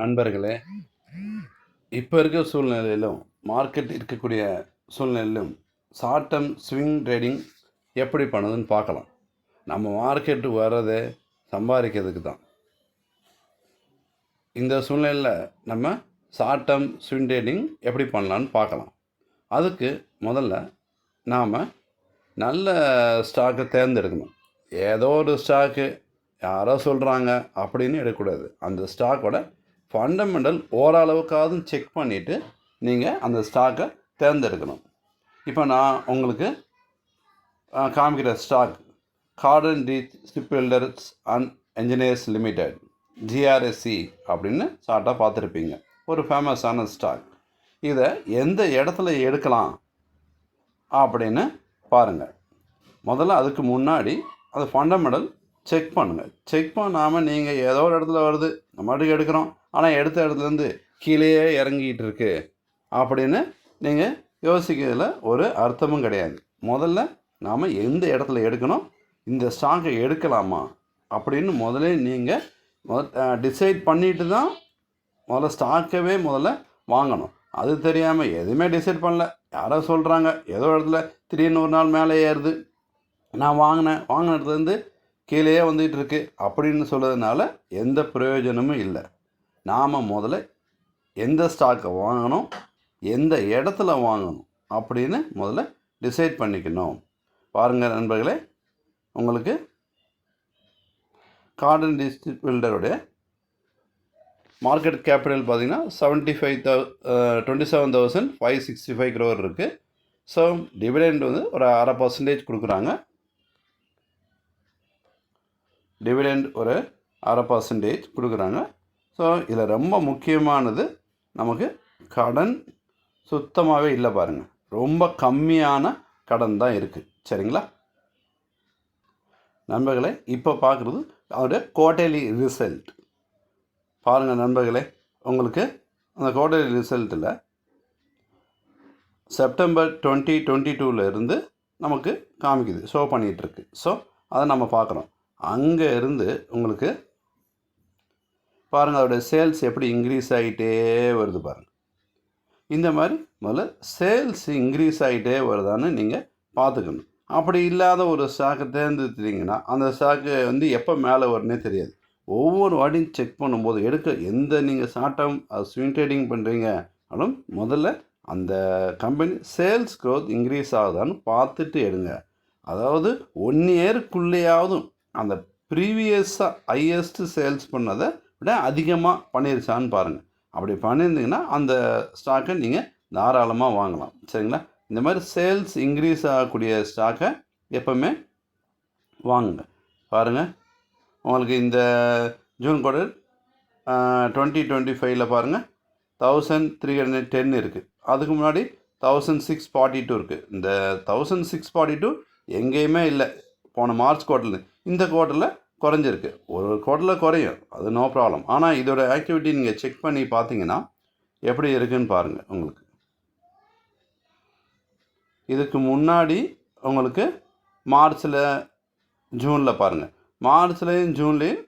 நண்பர்களே இப்போ இருக்க சூழ்நிலையிலும் மார்க்கெட் இருக்கக்கூடிய சூழ்நிலையிலும் ஷார்ட் டேர்ம் ஸ்விங் ட்ரேடிங் எப்படி பண்ணுதுன்னு பார்க்கலாம். நம்ம மார்க்கெட்டு வர்றதே சம்பாதிக்கிறதுக்கு தான். இந்த சூழ்நிலையில் நம்ம ஷார்ட் டேர்ம் ஸ்விங் ட்ரேடிங் எப்படி பண்ணலான்னு பார்க்கலாம். அதுக்கு முதல்ல நாம் நல்ல ஸ்டாக்கை தேர்ந்தெடுக்கணும். ஏதோ ஒரு ஸ்டாக்கு யாரோ சொல்கிறாங்க அப்படின்னு எடுக்கக்கூடாது. அந்த ஸ்டாக்கோட ஃபண்டமெண்டல் ஓரளவுக்காவது செக் பண்ணிவிட்டு நீங்கள் அந்த ஸ்டாக்கை தேர்ந்தெடுக்கணும். இப்போ நான் உங்களுக்கு காமிக்கிற ஸ்டாக் கார்டன் டி ஸ்டிப் Builders and Engineers Limited GRSE அப்படின்னு ஷார்ட்டாக பார்த்துருப்பீங்க. ஒரு ஃபேமஸான ஸ்டாக் இதை எந்த இடத்துல எடுக்கலாம் அப்படின்னு பாருங்கள் முதல்ல அதுக்கு முன்னாடி அது ஃபண்டமெண்டல் செக் பண்ணுங்கள் செக் பண்ணாமல் நீங்கள் ஏதோ ஒரு இடத்துல வருது நம்ம பாட்டுக்கு எடுக்கிறோம் ஆனால் எடுத்த இடத்துலேருந்து கீழேயே இறங்கிட்டு இருக்கு அப்படின்னு நீங்கள் யோசிக்கிறதுல ஒரு அர்த்தமும் கிடையாது. முதல்ல நாம் எந்த இடத்துல எடுக்கணும் இந்த ஸ்டாக்கை எடுக்கலாமா அப்படின்னு முதல்ல நீங்கள் டிசைட் பண்ணிட்டு தான் முதல்ல ஸ்டாக்கவே முதல்ல வாங்கணும். அது தெரியாமல் எதுவுமே டிசைட் பண்ணல. யாரோ சொல்கிறாங்க ஏதோ இடத்துல திடீர்னு ஒரு நாள் மேலே ஏறுது. நான் வாங்கினேன் வாங்கின இடத்துலேருந்து கீழேயே வந்துகிட்டு இருக்கு அப்படின்னு சொல்கிறதுனால எந்த பிரயோஜனமும் இல்லை. நாம் முதல்ல எந்த ஸ்டாக்கை வாங்கணும் எந்த இடத்துல வாங்கணும் அப்படின்னு முதல்ல டிசைட் பண்ணிக்கணும். பாருங்கள் நண்பர்களே உங்களுக்கு கார்டன் டிஸ்ட்ரிக் பில்டருடைய மார்க்கெட் கேபிட்டல் பார்த்தீங்கன்னா seventy five thou twenty seven thousand five sixty five crore இருக்குது ஸோ டிவிடெண்ட் வந்து ஒரு அரை பர்சன்டேஜ் கொடுக்குறாங்க. டிவிடெண்ட் ஒரு அரை பர்சன்டேஜ் கொடுக்குறாங்க. ஸோ இதில் ரொம்ப முக்கியமானது நமக்கு கடன் சுத்தமாகவே இல்லை பாருங்கள் ரொம்ப கம்மியான கடன் தான் இருக்குது சரிங்களா? நண்பர்களே இப்போ பார்க்குறது அவருடைய குவார்டர்லி ரிசல்ட் பாருங்கள் நண்பர்களே உங்களுக்கு அந்த குவார்டர்லி ரிசல்ட்டில் செப்டம்பர் டுவெண்ட்டி டுவெண்ட்டி டூவில் இருந்து நமக்கு காமிக்குது. ஷோ பண்ணிகிட்ருக்கு ஸோ அதை நம்ம பார்க்குறோம் அங்கே இருந்து உங்களுக்கு பாருங்கள் அதோடய சேல்ஸ் எப்படி இன்க்ரீஸ் ஆகிட்டே வருது பாருங்கள் இந்த மாதிரி முதல்ல சேல்ஸ் இன்க்ரீஸ் ஆகிட்டே வருதான்னு நீங்கள் பார்த்துக்கணும். அப்படி இல்லாத ஒரு ஸ்டாக்கை தேர்ந்தெடுத்துட்டிங்கன்னா அந்த ஸ்டாக்கு வந்து எப்போ மேலே வரும்னே தெரியாது. ஒவ்வொரு வாட்டியும் செக் பண்ணும்போது எடுக்க எந்த நீங்கள் ஷார்ட் ஸ்விங் ட்ரேடிங் பண்ணுறீங்க ஆனாலும் முதல்ல அந்த கம்பெனி சேல்ஸ் க்ரோத் இன்க்ரீஸ் ஆகுதான்னு பார்த்துட்டு எடுங்க. அதாவது ஒன் இயருக்குள்ளேயாவதும் அந்த ப்ரீவியஸாக ஹையஸ்ட்டு சேல்ஸ் பண்ணதை விட அதிகமாக பண்ணிருச்சான்னு பாருங்கள் அப்படி பண்ணியிருந்தீங்கன்னா அந்த ஸ்டாக்கை நீங்கள் தாராளமாக வாங்கலாம். சரிங்களா? இந்த மாதிரி சேல்ஸ் இன்க்ரீஸ் ஆகக்கூடிய ஸ்டாக்கை எப்போவுமே வாங்குங்க. பாருங்கள் உங்களுக்கு இந்த ஜூன் குவார்டர் டுவெண்ட்டி டுவெண்ட்டி ஃபைவ்ல பாருங்கள் தௌசண்ட் த்ரீ ஹண்ட்ரட் டென் இருக்குது அதுக்கு முன்னாடி தௌசண்ட் சிக்ஸ் ஃபார்ட்டி டூ இருக்குது இந்த தௌசண்ட் சிக்ஸ் ஃபார்ட்டி டூ எங்கேயுமே இல்லை. போன மார்ச் குவார்ட்டரில் இந்த குவார்ட்டரில் குறைஞ்சிருக்கு. ஒரு குவார்ட்டரில் குறையும். அது நோ ப்ராப்ளம் ஆனால் இதோட ஆக்டிவிட்டி நீங்கள் செக் பண்ணி பார்த்தீங்கன்னா எப்படி இருக்குன்னு பாருங்கள் உங்களுக்கு. இதுக்கு முன்னாடி உங்களுக்கு மார்ச்சில் ஜூனில் பாருங்கள் மார்ச்லேயும் ஜூன்லேயும்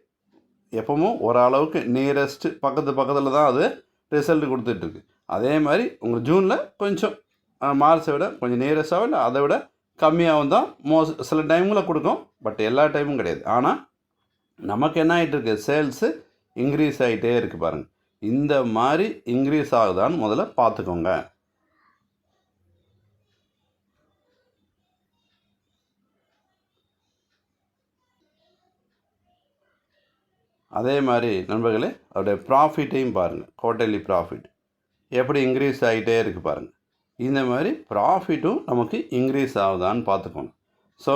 எப்பவும் ஓரளவுக்கு நியரஸ்ட்டு பக்கத்து பக்கத்தில் தான் அது ரிசல்ட் கொடுத்துட்ருக்கு அதே மாதிரி உங்கள் ஜூனில் கொஞ்சம் மார்ச்சை விட கொஞ்சம் நியரஸ்டாக இல்லை அதை விட கம்மியாகவும் தான் மோஸ்ட் சில டைமில் கொடுக்கும் பட் எல்லா டைமும் கிடையாது. ஆனால் நமக்கு என்ன ஆகிட்டு இருக்கு? சேல்ஸு இன்க்ரீஸ் ஆகிட்டே இருக்குது பாருங்கள் இந்த மாதிரி இன்க்ரீஸ் ஆகுதான்னு முதல்ல பார்த்துக்கோங்க. அதே மாதிரி நண்பர்களே அதோடைய ப்ராஃபிட்டையும் பாருங்கள் குவார்டர்லி ப்ராஃபிட் எப்படி இன்க்ரீஸ் ஆகிட்டே இருக்குது பாருங்கள் இந்த மாதிரி ப்ராஃபிட்டும் நமக்கு இன்க்ரீஸ் ஆகுதான்னு பார்த்துக்கணும் ஸோ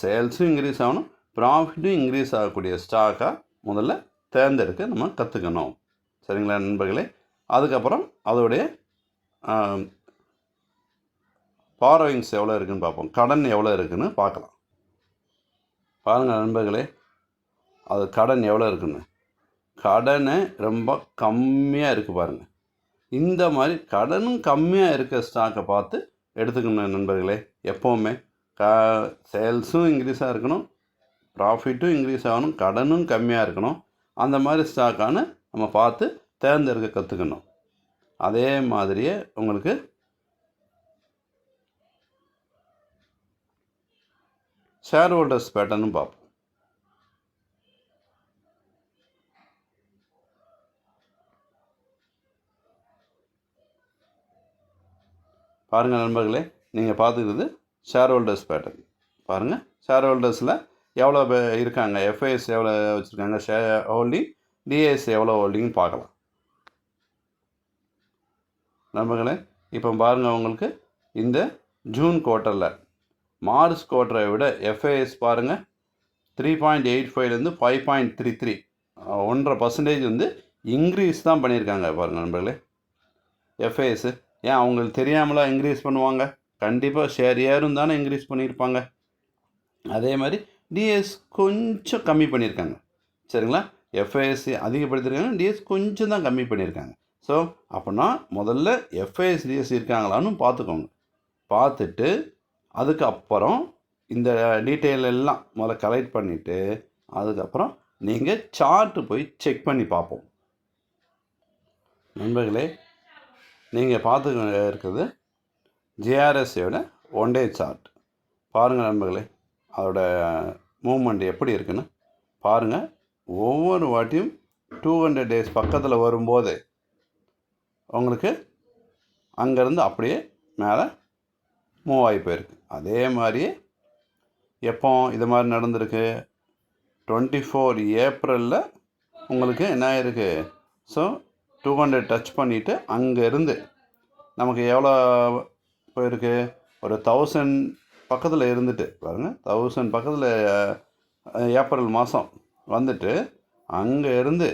சேல்ஸும் இன்க்ரீஸ் ஆகணும் ப்ராஃபிட்டும் இன்க்ரீஸ் ஆகக்கூடிய ஸ்டாக்காக முதல்ல தேர்ந்தெடுக்க நம்ம கற்றுக்கணும் சரிங்களா நண்பர்களே? அதுக்கப்புறம் அதோடைய பாரோயிங்ஸ் எவ்வளோ இருக்குதுன்னு பார்ப்போம். கடன் எவ்வளோ இருக்குதுன்னு பார்க்கலாம். பாருங்கள் நண்பர்களே அது கடன் எவ்வளோ இருக்குன்னு. கடனை ரொம்ப கம்மியாக இருக்குது பாருங்கள் இந்த மாதிரி கடனும் கம்மியாக இருக்க ஸ்டாக்கை பார்த்து எடுத்துக்கணும் நண்பர்களே. எப்போவுமே க சேல்ஸும் இன்க்ரீஸாக இருக்கணும். ப்ராஃபிட்டும் இன்க்ரீஸ் ஆகணும். கடனும் கம்மியாக இருக்கணும். அந்த மாதிரி ஸ்டாக்கான நம்ம பார்த்து தேர்ந்தெடுக்க கற்றுக்கணும் அதே மாதிரியே உங்களுக்கு ஷேர் ஹோல்டர்ஸ் பேட்டர்னும் பார்ப்போம். பாருங்கள் நண்பர்களே நீங்கள் பார்த்துக்கிறது ஷேர் ஹோல்டர்ஸ் பேட்டர்ன் பாருங்கள் ஷேர் ஹோல்டர்ஸில் எவ்வளோ பே- இருக்காங்க எஃப்ஐஎஸ் எவ்வளோ வச்சுருக்காங்க ஷேர் ஹோல்டிங் டிஎஸ் எவ்வளோ ஹோல்டிங்னு பார்க்கலாம். நண்பர்களே இப்போ பாருங்கள் உங்களுக்கு இந்த ஜூன் குவார்ட்டரில் மார்ச் குவார்ட்டரை விட எஃப்ஐஎஸ் பாருங்கள் த்ரீ பாயிண்ட் எயிட் ஃபைவ்லேருந்து ஃபைவ் பாயிண்ட் த்ரீ த்ரீ ஒன்றரை பர்சன்டேஜ் வந்து இன்க்ரீஸ் தான் பண்ணியிருக்காங்க பாருங்கள் நண்பர்களே. எஃப்ஐஎஸ்ஸு ஏன் அவங்களுக்கு தெரியாமலா இன்க்ரீஸ் பண்ணுவாங்க? கண்டிப்பாக ஷேர் ஏறும் தானே இன்க்ரீஸ் பண்ணியிருப்பாங்க. அதே மாதிரி டிஎஸ் கொஞ்சம் கம்மி பண்ணியிருக்காங்க. சரிங்களா? எஃப்ஐஎஸ்சி அதிகப்படுத்திருக்காங்க டிஎஸ் கொஞ்சம் தான் கம்மி பண்ணியிருக்காங்க. ஸோ அப்போனா முதல்ல எஃப்ஐஎஸ் டிஎஸ் இருக்காங்களான்னு பார்த்துக்கோங்க. பார்த்துட்டு அதுக்கப்புறம் இந்த டீட்டெயில் எல்லாம் முதல்ல கலெக்ட் பண்ணிவிட்டு அதுக்கப்புறம் நீங்கள் சார்ட்டு போய் செக் பண்ணி பார்ப்போம். நண்பர்களே நீங்கள் பார்த்து இருக்கிறது ஜேஆர்எஸ்ஸோட ஒன் டே சார்ட் பாருங்கள் நண்பர்களே அதோட மூமெண்ட் எப்படி இருக்குன்னு. பாருங்கள் ஒவ்வொரு வாட்டியும் டூ ஹண்ட்ரட் டேஸ் பக்கத்தில் வரும்போது உங்களுக்கு அங்கேருந்து அப்படியே மேலே மூவ் ஆகி போயிருக்கு. அதே மாதிரியே எப்போ இது மாதிரி நடந்திருக்கு? டுவெண்ட்டி ஃபோர் ஏப்ரலில் உங்களுக்கு என்ன ஆயிருக்கு? ஸோ டூ ஹண்ட்ரட் டச் பண்ணிவிட்டு அங்கேருந்து நமக்கு எவ்வளோ போயிருக்கு? ஒரு தௌசண்ட் பக்கத்தில் இருந்துட்டு பாருங்கள் தௌசண்ட் பக்கத்தில் ஏப்ரல் மாதம் வந்துட்டு அங்கே இருந்து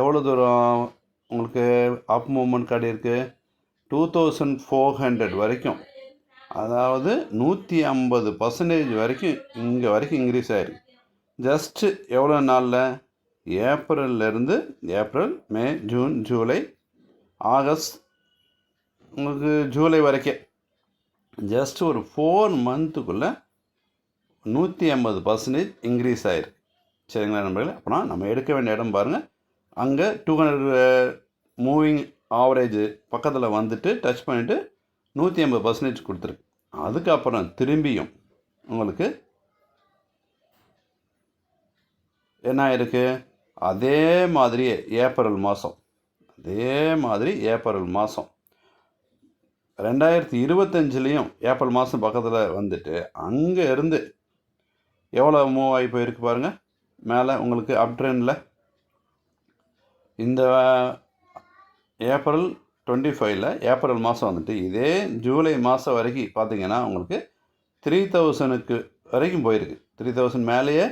எவ்வளோ தூரம் உங்களுக்கு அப் மூமெண்ட் கார்டு இருக்குது டூ தௌசண்ட் ஃபோர் ஹண்ட்ரட் வரைக்கும். அதாவது நூற்றி ஐம்பது பர்சன்டேஜ் வரைக்கும் இங்கே வரைக்கும் இன்க்ரீஸ் ஆயிருக்கு. ஜஸ்ட்டு எவ்வளோ நாளில்? ஏப்ரல்லேருந்து April May June July August உங்களுக்கு ஜூலை வரைக்கும். ஜஸ்ட் ஒரு ஃபோர் மந்த்துக்குள்ளே நூற்றி ஐம்பது பர்சன்டேஜ் இன்க்ரீஸ் ஆயிருக்கு. சரிங்களா நண்பர்களே? அப்போனா நம்ம எடுக்க வேண்டிய இடம் பாருங்கள் அங்கே two hundred moving uh, average பக்கத்தில் வந்துட்டு டச் பண்ணிவிட்டு நூற்றி ஐம்பது பர்சன்டேஜ் கொடுத்துருக்கு. அதுக்கப்புறம் திரும்பியும் உங்களுக்கு என்ன இருக்குது அதே மாதிரியே ஏப்ரல் மாதம் அதே மாதிரி ஏப்ரல் மாதம் ரெண்டாயிரத்தி இருபத்தஞ்சிலையும் ஏப்ரல் மாதம் பக்கத்தில் வந்துட்டு அங்கே இருந்து எவ்வளோ மூவ் ஆகி போயிருக்கு பாருங்கள் மேலே உங்களுக்கு அப் ட்ரெண்டில் இந்த ஏப்ரல் டுவெண்ட்டி ஃபைவ்ல ஏப்ரல் மாதம் வந்துட்டு இதே ஜூலை மாதம் வரைக்கும் பார்த்தீங்கன்னா உங்களுக்கு த்ரீ தௌசணுக்கு வரைக்கும் போயிருக்கு. த்ரீ தௌசண்ட் மேலேயே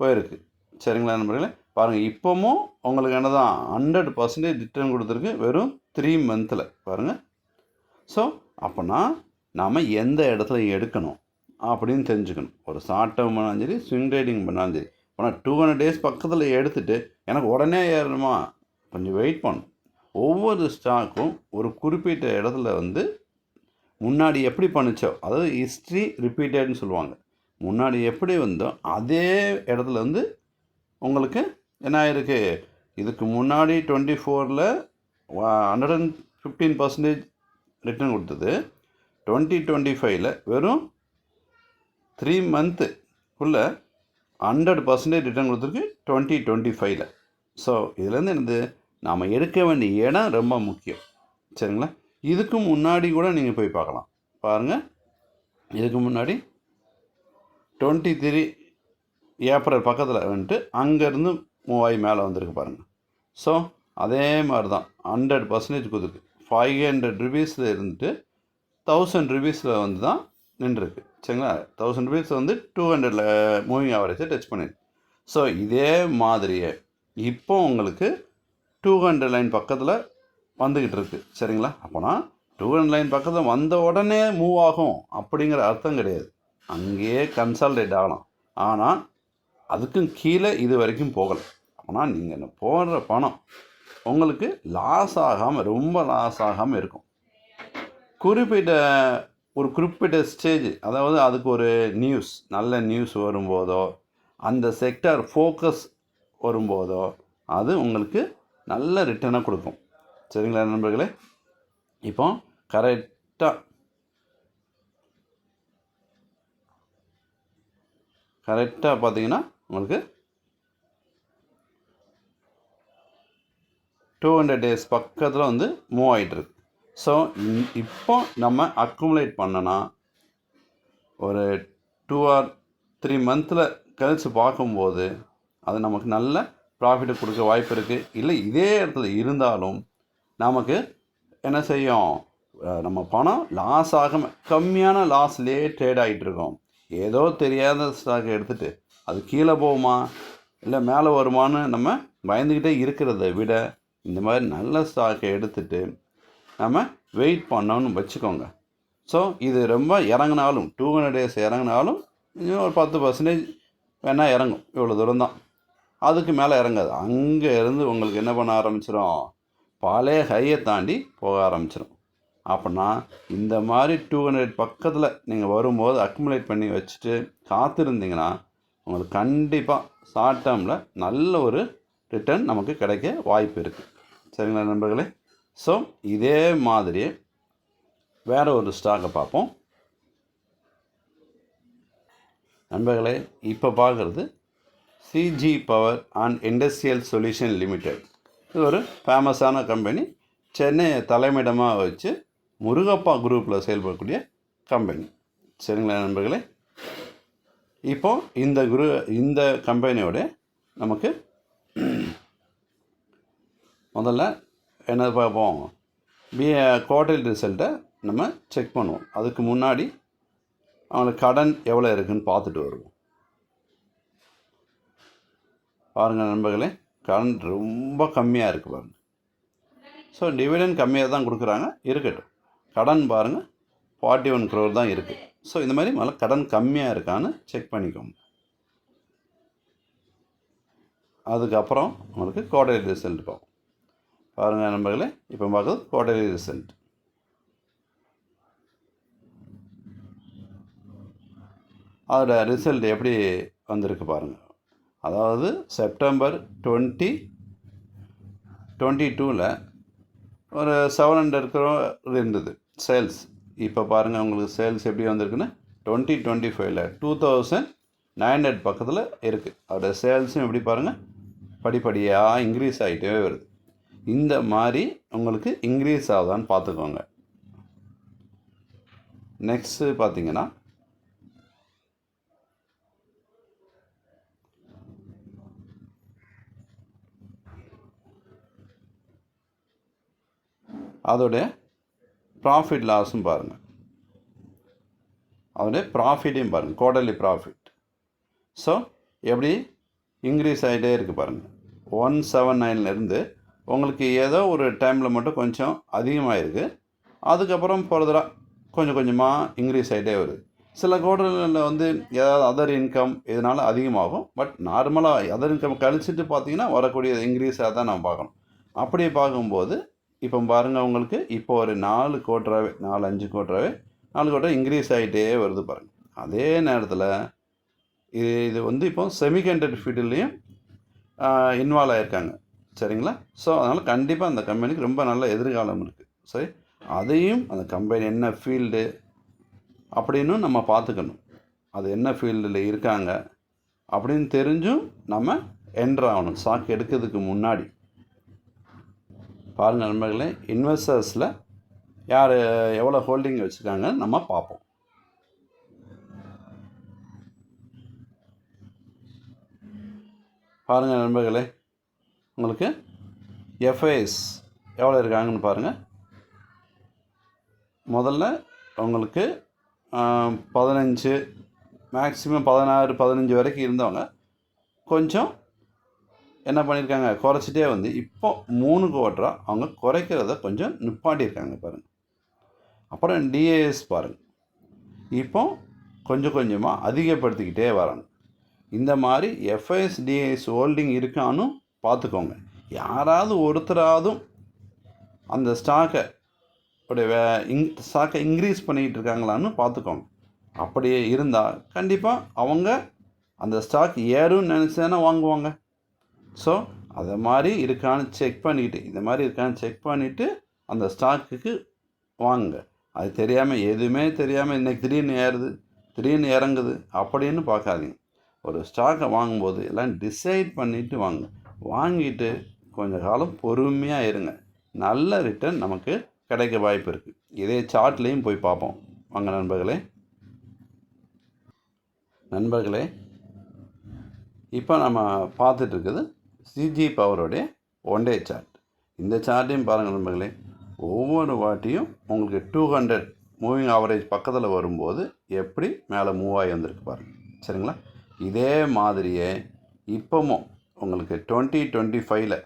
போயிருக்கு. சரிங்களா நண்பர்களே? பாருங்கள் இப்போவும் உங்களுக்கு என்ன தான் ஹண்ட்ரட் பர்சன்டேஜ் ரிட்டர்ன் கொடுத்துருக்கு வெறும் த்ரீ மந்தில் பாருங்கள் ஸோ அப்போனா நாம் எந்த இடத்துல எடுக்கணும் அப்படின்னு தெரிஞ்சுக்கணும். ஒரு ஷார்ட் டேர்ம் பண்ணாலும் சரி ஸ்விங் ட்ரேடிங் பண்ணாலும் சரி. ஆனால் டூ ஹண்ட்ரட் டேஸ் பக்கத்தில் எடுத்துகிட்டு எனக்கு உடனே ஏறணுமா? கொஞ்சம் வெயிட் பண்ணும் ஒவ்வொரு ஸ்டாக்கும் ஒரு குறிப்பிட்ட இடத்துல வந்து முன்னாடி எப்படி பண்ணிச்சோ அதாவது ஹிஸ்ட்ரி ரிப்பீட்டட்னு சொல்லுவாங்க. முன்னாடி எப்படி வந்தோ அதே இடத்துல வந்து உங்களுக்கு என்ன ஆயிருக்கு? இதுக்கு முன்னாடி டுவெண்ட்டி ஃபோரில் hundred and fifteen percentage return கொடுத்தது. டுவெண்ட்டி டுவெண்ட்டி ஃபைவ்ல வெறும் த்ரீ மந்த்துக்குள்ளே ஹண்ட்ரட் பர்சன்டேஜ் ரிட்டர்ன் கொடுத்துருக்கு டுவெண்ட்டி டுவெண்ட்டி ஃபைவ்ல ஸோ இதுலேருந்து என்னது? நாம் எடுக்க வேண்டிய இடம் ரொம்ப முக்கியம். சரிங்களா? இதுக்கு முன்னாடி கூட நீங்கள் போய் பார்க்கலாம். பாருங்கள் இதுக்கு முன்னாடி டுவெண்ட்டி த்ரீ ஏப்ரல் பக்கத்தில் வந்துட்டு அங்கேருந்து மூவாயி மேலே வந்திருக்கு பாருங்கள் ஸோ அதே மாதிரி தான் ஹண்ட்ரட் பர்சன்டேஜ் கொடுத்துருக்கு ஃபைவ் ஹண்ட்ரட் ருபீஸில் இருந்துட்டு தௌசண்ட் ருபீஸில் வந்து தான் நின்றுருக்கு. சரிங்களா? தௌசண்ட் ருபீஸ் வந்து டூ ஹண்ட்ரடில் மூவிங் ஆவரேஜை டச் பண்ணிருக்கு. ஸோ இதே மாதிரியே இப்போ உங்களுக்கு டூ ஹண்ட்ரட் லைன் பக்கத்தில் வந்துக்கிட்டு இருக்கு. சரிங்களா? அப்போனா டூ ஹண்ட்ரட் லைன் பக்கத்தில் வந்த உடனே மூவ் ஆகும் அப்படிங்கிற அர்த்தம் கிடையாது. அங்கேயே கன்சால்டேட் ஆகலாம். ஆனால் அதுக்கும் கீழே இது வரைக்கும் போகலை. ஆனால் நீங்கள் போடுற பணம் உங்களுக்கு லாஸ் ஆகாமல் ரொம்ப லாஸ் ஆகாமல் இருக்கும். குறிப்பிட்ட ஒரு குறிப்பிட்ட ஸ்டேஜ் அதாவது அதுக்கு ஒரு நியூஸ் நல்ல நியூஸ் வரும்போதோ அந்த செக்டார் ஃபோக்கஸ் வரும்போதோ அது உங்களுக்கு நல்ல ரிட்டர்னை கொடுக்கும். சரிங்களா நண்பர்களே? இப்போ கரெக்டாக கரெக்டாக பார்த்தீங்கன்னா உங்களுக்கு? டூ ஹண்ட்ரட் டேஸ் பக்கத்தில் வந்து மூவ் ஆகிட்டுருக்கு ஸோ இப்போ நம்ம அக்குமுலேட் பண்ணனா ஒரு டூ ஆர் த்ரீ மந்தில் கழித்து பார்க்கும்போது அது நமக்கு நல்ல ப்ராஃபிட்டு கொடுக்க வாய்ப்பு இருக்குது இல்லை இதே இடத்துல இருந்தாலும் நமக்கு என்ன செய்யும்? நம்ம பணம் லாஸ் ஆகாமல் கம்மியான லாஸ்லேயே ட்ரேட் ஆகிட்டு இருக்கோம் ஏதோ தெரியாத ஸ்டாக் எடுத்துகிட்டு அது கீழே போகுமா? இல்லை மேலே வருமான்னு நம்ம பயந்துக்கிட்டே இருக்கிறத விட இந்த மாதிரி நல்ல ஸ்டாக்கை எடுத்துகிட்டு நம்ம வெயிட் பண்ணோன்னு வச்சுக்கோங்க. ஸோ இது ரொம்ப இறங்கினாலும் டூ ஹண்ட்ரட் டேஸ் இறங்கினாலும் இன்னும் ஒரு பத்து பர்சன்டேஜ் வேணால் இறங்கும். இவ்வளோ தூரம் தான். அதுக்கு மேலே இறங்காது. அங்கே இருந்து உங்களுக்கு என்ன பண்ண ஆரம்பிச்சிடும் பழைய ஹையை தாண்டி போக ஆரம்பிச்சிடும் அப்படின்னா இந்த மாதிரி டூ ஹண்ட்ரட் பக்கத்தில் நீங்கள் வரும்போது அக்குமுலேட் பண்ணி வச்சுட்டு காத்திருந்தீங்கன்னா உங்களுக்கு கண்டிப்பாக ஷார்ட் டேர்மில் நல்ல ஒரு ரிட்டர்ன் நமக்கு கிடைக்க வாய்ப்பு இருக்குது சரிங்களா நண்பர்களே? ஸோ இதே மாதிரி வேறு ஒரு ஸ்டாக்கை பார்ப்போம். நண்பர்களே இப்போ பார்க்குறது CG power and industrial solution limited இது ஒரு ஃபேமஸான கம்பெனி சென்னையை தலைமையிடமாக வச்சு முருகப்பா குரூப்பில் செயல்படக்கூடிய கம்பெனி சரிங்களா நண்பர்களே? இப்போது இந்த குரு இந்த கம்பெனியோட நமக்கு முதல்ல என்ன பார்ப்போம். பி குவார்டர்லி ரிசல்ட்டை நம்ம செக் பண்ணுவோம். அதுக்கு முன்னாடி அவங்களுக்கு கடன் எவ்வளோ இருக்குதுன்னு பார்த்துட்டு வருவோம். பாருங்கள் நண்பர்களே கடன் ரொம்ப கம்மியாக இருக்குது பாருங்கள் ஸோ டிவிடன் கம்மியாக தான் கொடுக்குறாங்க. இருக்கட்டும். கடன் பாருங்கள் ஃபார்ட்டி ஒன் க்ரோர் தான் இருக்குது ஸோ இந்த மாதிரி முதல்ல கடன் கம்மியாக இருக்கான்னு செக் பண்ணிக்கோங்க. அதுக்கப்புறம் உங்களுக்கு குவார்டர்லி ரிசல்ட் பார்ப்போம் பாருங்கள் நண்பர்களே இப்போ பார்க்குறது குவார்டர்லி ரிசல்ட் அதோட ரிசல்ட் எப்படி வந்திருக்கு பாருங்கள் அதாவது செப்டம்பர் டுவெண்ட்டி டுவெண்ட்டி டூவில் ஒரு செவன் ஹண்ட்ரட் க்ரோ இருந்தது. சேல்ஸ் இப்போ பாருங்கள் உங்களுக்கு சேல்ஸ் எப்படி வந்திருக்குன்னு? டுவெண்ட்டி டுவெண்ட்டி ஃபைவ்ல டூ தௌசண்ட் நைன் ஹண்ட்ரட் பக்கத்தில் இருக்குது அதோட சேல்ஸும் எப்படி பாருங்கள் படிப்படியாக இன்க்ரீஸ் ஆகிட்டே வருது. இந்த மாதிரி உங்களுக்கு இன்க்ரீஸ் ஆகுதான்னு பார்த்துக்கோங்க. நெக்ஸ்ட்டு பார்த்தீங்கன்னா அதோடைய ப்ராஃபிட் லாஸும் பாருங்கள் அதோடைய ப்ராஃபிட்டையும் பாருங்கள் குவார்டர்லி ப்ராஃபிட் ஸோ எப்படி? இன்க்ரீஸ் ஆகிட்டே இருக்குது பாருங்கள் ஒன் செவன் நைன்லேருந்து உங்களுக்கு ஏதோ ஒரு டைமில் மட்டும் கொஞ்சம் அதிகமாக இருக்குது அதுக்கப்புறம் ஃபர்தராக கொஞ்சம் கொஞ்சமாக இன்க்ரீஸ் ஆகிட்டே வருது. சில குவார்டர்களில் வந்து ஏதாவது அதர் இன்கம் இதனால் அதிகமாகும். பட் நார்மலாக அதர் இன்கம் கழிச்சிட்டு பார்த்தீங்கன்னா வரக்கூடிய இன்க்ரீஸாக தான் நம்ம பார்க்கணும். அப்படி பார்க்கும்போது இப்போ பாருங்கள் உங்களுக்கு இப்போ ஒரு நாலு கோட்ராவே நாலு அஞ்சு கோட்ராவே நாலு கோட்டை இன்க்ரீஸ் ஆகிட்டே வருது பாருங்கள் அதே நேரத்தில் இது இது வந்து இப்போ செமிகண்டக்டர் ஃபீல்டுலேயும் இன்வால்வ் ஆகியிருக்காங்க சரிங்களா? ஸோ அதனால் கண்டிப்பாக அந்த கம்பெனிக்கு ரொம்ப நல்ல எதிர்காலம் இருக்குது சரி? அதையும் அந்த கம்பெனி என்ன ஃபீல்டு அப்படின்னு நம்ம பார்த்துக்கணும். அது என்ன ஃபீல்டில் இருக்காங்க அப்படின்னு தெரிஞ்சும் நம்ம என்ட்ரு ஆகணும். ஸ்டாக் எடுக்கிறதுக்கு முன்னாடி. பாருங்கள் நண்பர்களே இன்வெஸ்டர்ஸில் யார் எவ்வளோ ஹோல்டிங் வச்சுருக்காங்கன்னு நம்ம பார்ப்போம். பாருங்கள் நண்பர்களே உங்களுக்கு எஃப்ஐஎஸ் எவ்வளோ இருக்காங்கன்னு பாருங்கள் முதல்ல உங்களுக்கு பதினஞ்சு மேக்ஸிமம் பதினாறு பதினஞ்சு வரைக்கும் இருந்தவங்க கொஞ்சம் என்ன பண்ணியிருக்காங்க குறைச்சிட்டே வந்து இப்போ மூணு குவார்ட்டரா அவங்க குறைக்கிறத கொஞ்சம் நிப்பாட்டியிருக்காங்க பாருங்கள் அப்புறம் டிஏஎஸ் பாருங்கள் இப்போ கொஞ்சம் கொஞ்சமாக அதிகப்படுத்திக்கிட்டே வராங்க. இந்த மாதிரி எஃப்ஐஎஸ் டிஏஎஸ் ஹோல்டிங் இருக்கான்னு பார்த்துக்கோங்க. யாராவது ஒருத்தராவதும் அந்த ஸ்டாக்கை உடைய வே- இங் ஸ்டாக்கை இன்க்ரீஸ் பண்ணிக்கிட்டு இருக்காங்களான்னு பார்த்துக்கோங்க. அப்படியே இருந்தால் கண்டிப்பாக அவங்க அந்த ஸ்டாக் ஏறும்னு நினச்சேன்னா வாங்குவாங்க. ஸோ அதை மாதிரி இருக்கான்னு செக் பண்ணிக்கிட்டு இந்த மாதிரி இருக்கான்னு செக் பண்ணிவிட்டு அந்த ஸ்டாக்குக்கு வாங்குங்க. அது தெரியாமல் எதுவுமே தெரியாமல் இன்றைக்கி திடீர்னு ஏறுது திடீர்னு இறங்குது அப்படின்னு பார்க்காதீங்க. ஒரு ஸ்டாக்கை வாங்கும்போது எல்லாம் டிசைட் பண்ணிவிட்டு வாங்க. வாங்கிட்டு கொஞ்ச காலம் பொறுமையாக இருங்க. நல்ல ரிட்டர்ன் நமக்கு கிடைக்க வாய்ப்பு இருக்குது இதே சார்ட்லேயும் போய் பார்ப்போம். வாங்க நண்பர்களே. நண்பர்களே இப்போ நம்ம பார்த்துட்டு இருக்குது சிஜி பவருடைய ஒன் டே சார்ட் இந்த சார்ட்டையும் பாருங்கள் நண்பர்களே. ஒவ்வொரு வாட்டியும் உங்களுக்கு டூ ஹண்ட்ரட் மூவிங் ஆவரேஜ் பக்கத்தில் வரும்போது எப்படி மேலே மூவ் ஆகி வந்திருக்கு பாருங்கள் சரிங்களா? இதே மாதிரியே இப்போமும் உங்களுக்கு டுவெண்ட்டி டுவெண்ட்டி ஃபைவ்ல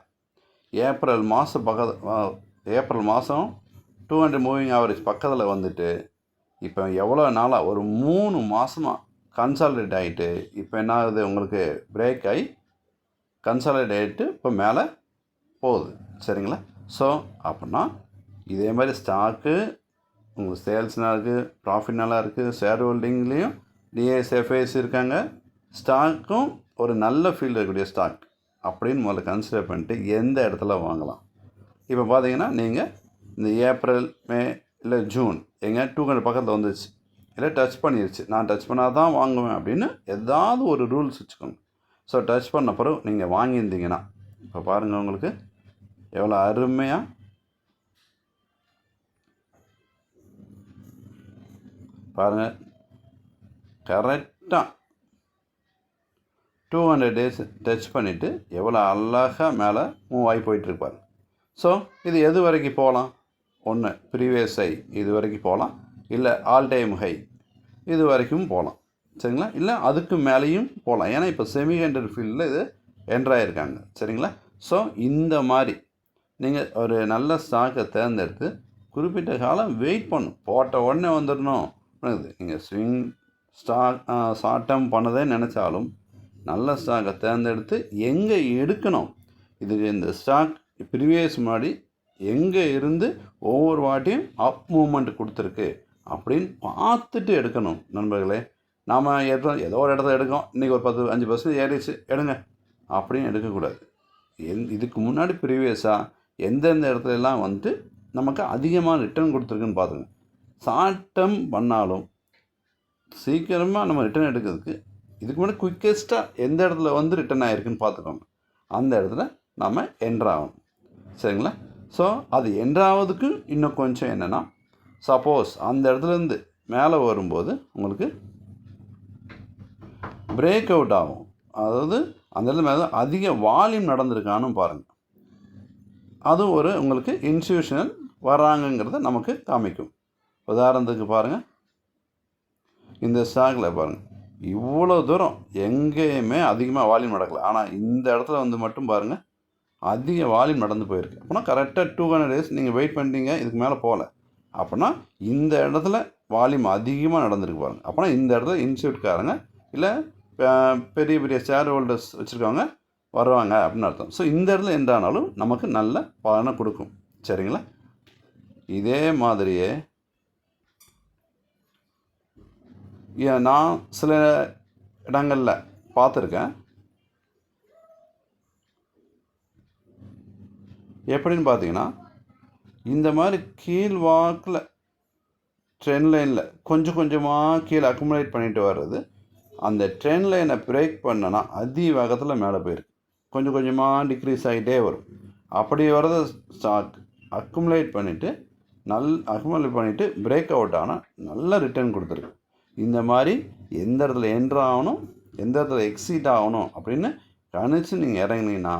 ஏப்ரல் மாதம் பக்கத்து ஏப்ரல் மாதம் டூ ஹண்ட்ரட் மூவிங் ஆவரேஜ் பக்கத்தில் வந்துட்டு இப்போ எவ்வளோ நாளாக ஒரு மூணு மாதமாக கன்சாலிடேட் ஆகிட்டு இப்போ என்ன ஆகுது உங்களுக்கு பிரேக் ஆகி கன்சாலிடேட்டு இப்போ மேலே போகுது. சரிங்களா? ஸோ அப்படின்னா இதே மாதிரி ஸ்டாக்கு உங்களுக்கு சேல்ஸ் நல்லா இருக்குது ப்ராஃபிட் நல்லா இருக்குது ஷேர் ஹோல்டிங்லேயும் டிஎஸ்எஃப்ஐஸ் இருக்காங்க. ஸ்டாக்கும் ஒரு நல்ல ஃபீல்டு இருக்கக்கூடிய ஸ்டாக் அப்படின்னு முதல்ல கன்சிடர் பண்ணிட்டு எந்த இடத்துல வாங்கலாம். இப்போ பார்த்தீங்கன்னா நீங்கள் இந்த ஏப்ரல் மே இல்லை ஜூன் எங்கே டூ ஹண்ட்ரட் பக்கத்தில் வந்துச்சு இல்லை டச் பண்ணிடுச்சு நான் டச் பண்ணால் தான் வாங்குவேன் அப்படின்னு ஏதாவது ஒரு ரூல்ஸ் வச்சுக்கோங்க. ஸோ டச் பண்ண பிறகு நீங்கள் வாங்கியிருந்தீங்கன்னா இப்போ பாருங்கள் உங்களுக்கு எவ்வளோ அருமையாக பாருங்கள் கரெக்டாக டூ ஹண்ட்ரட் டேஸ் டச் பண்ணிவிட்டு எவ்வளோ அழகாக மேலே மூவ் ஆகி போயிட்டுருப்பார் ஸோ இது எது வரைக்கும் போகலாம்? ஒன்று ப்ரீவியஸ் ஹை இது வரைக்கும் போகலாம். இல்லை ஆல் டைம் ஹை இது வரைக்கும் போகலாம். சரிங்களா? இல்லை அதுக்கு மேலேயும் போகலாம் ஏன்னா இப்போ செமி ஹண்ட்ரட் ஃபீல்டில் இது என்ட்ராயிருக்காங்க சரிங்களா? ஸோ இந்த மாதிரி நீங்கள் ஒரு நல்ல ஸ்டாக்கை தேர்ந்தெடுத்து குறிப்பிட்ட காலம் வெயிட் பண்ணும் போட்ட உடனே வந்துடணும். நீங்கள் ஸ்விங் ஸ்டாக் ஷார்ட் டேர்ம் பண்ணதே நினச்சாலும் நல்ல ஸ்டாக்கை தேர்ந்தெடுத்து எங்கே எடுக்கணும்? இதுக்கு இந்த ஸ்டாக் ப்ரீவியஸ் முன்னாடி எங்கே இருந்து ஒவ்வொரு வாட்டியும் அப் மூமெண்ட் கொடுத்துருக்கு அப்படின்னு பார்த்துட்டு எடுக்கணும். நண்பர்களே நாம் ஏதோ ஏதோ ஒரு இடத்துல எடுக்கோம். இன்றைக்கி ஒரு பத்து அஞ்சு பர்சன்ட் ஏறிச்சு எடுங்க. அப்படின்னு எடுக்கக்கூடாது. எந் இதுக்கு முன்னாடி ப்ரீவியஸாக எந்தெந்த இடத்துலலாம் வந்துட்டு நமக்கு அதிகமாக ரிட்டர்ன் கொடுத்துருக்குன்னு பார்த்துங்க ஷார்ட் டேர்ம் பண்ணாலும் சீக்கிரமாக நம்ம ரிட்டர்ன் எடுக்கிறதுக்கு இதுக்கு முன்னாடி குயிக்கஸ்ட்டாக எந்த இடத்துல வந்து ரிட்டர்ன் ஆகிருக்குன்னு பார்த்துக்கோங்க அந்த இடத்துல நம்ம என்ட்ராகணும் சரிங்களா? ஸோ அது என்ட்ராவதுக்கு இன்னும் கொஞ்சம் என்னென்னா சப்போஸ் அந்த இடத்துலேருந்து மேலே வரும்போது உங்களுக்கு பிரேக் அவுட் ஆகும். அதாவது அந்த இடத்துல மேலே அதிக வால்யூம் நடந்திருக்கான்னு பாருங்கள் அது ஒரு உங்களுக்கு இன்ஸ்டியூஷனல் வராங்கங்கிறத நமக்கு காமிக்கும். உதாரணத்துக்கு பாருங்கள் இந்த ஸ்டாகில் பாருங்கள் இவ்வளோ தூரம் எங்கேயுமே அதிகமாக வால்யூம் நடக்கலை. ஆனால் இந்த இடத்துல வந்து மட்டும் பாருங்கள் அதிக வால்யூம் நடந்து போயிருக்கு. அப்படின்னா கரெக்டாக டூ ஹண்ட்ரட் டேஸ் நீங்கள் வெயிட் பண்ணிட்டீங்க இதுக்கு மேலே போகல. அப்படின்னா இந்த இடத்துல வால்யூம் அதிகமாக நடந்திருக்கு பாருங்கள் அப்படின்னா இந்த இடத்துல இன்ஸ்டியூட்காரங்க இல்லை பெரிய பெரிய ஷேர் ஹோல்டர்ஸ் வச்சுருக்கவங்க வருவாங்க அப்படின்னு அர்த்தம். ஸோ இந்த இடத்துல என்றானாலும் நமக்கு நல்ல பலனை கொடுக்கும். சரிங்களா? இதே மாதிரியே நான் சில இடங்களில் பார்த்துருக்கேன். எப்படின்னு பார்த்தீங்கன்னா இந்த மாதிரி கீழ் வாக்கில் ட்ரெண்ட் லைனில் கொஞ்சம் கொஞ்சமாக கீழே அக்குமுலேட் பண்ணிட்டு வர்றது அந்த ட்ரெயினில் என்னை பிரேக் பண்ணனா அதி வேகத்தில் மேலே போயிருக்கு. கொஞ்சம் கொஞ்சமாக டிக்ரீஸ் ஆகிட்டே வரும். அப்படி வரத ஸ்டாக் அக்குமுலேட் பண்ணிவிட்டு நல் அக்குமுலேட் பண்ணிவிட்டு பிரேக் அவுட் ஆனால் நல்ல ரிட்டர்ன் கொடுத்துருக்கு. இந்த மாதிரி எந்த இடத்துல என்ட்ரு ஆகணும் எந்த இடத்துல எக்ஸிட் ஆகணும் அப்படின்னு கணிச்சு நீங்கள் இறங்குனீங்கன்னா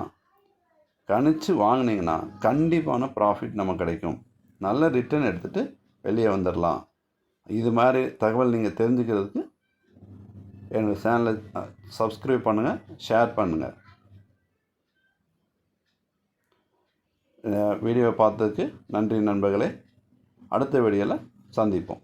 கணிச்சு வாங்கினீங்கன்னா கண்டிப்பான ப்ராஃபிட் நமக்கு கிடைக்கும். நல்ல ரிட்டர்ன் எடுத்துகிட்டு வெளியே வந்துடலாம் இது மாதிரி தகவல் நீங்கள் தெரிஞ்சுக்கிறதுக்கு என்னோடய சேனலை சப்ஸ்கிரைப் பண்ணுங்கள் ஷேர் பண்ணுங்கள் வீடியோவை பார்த்ததுக்கு நன்றி நண்பர்களே. அடுத்த வீடியோவில் சந்திப்போம்.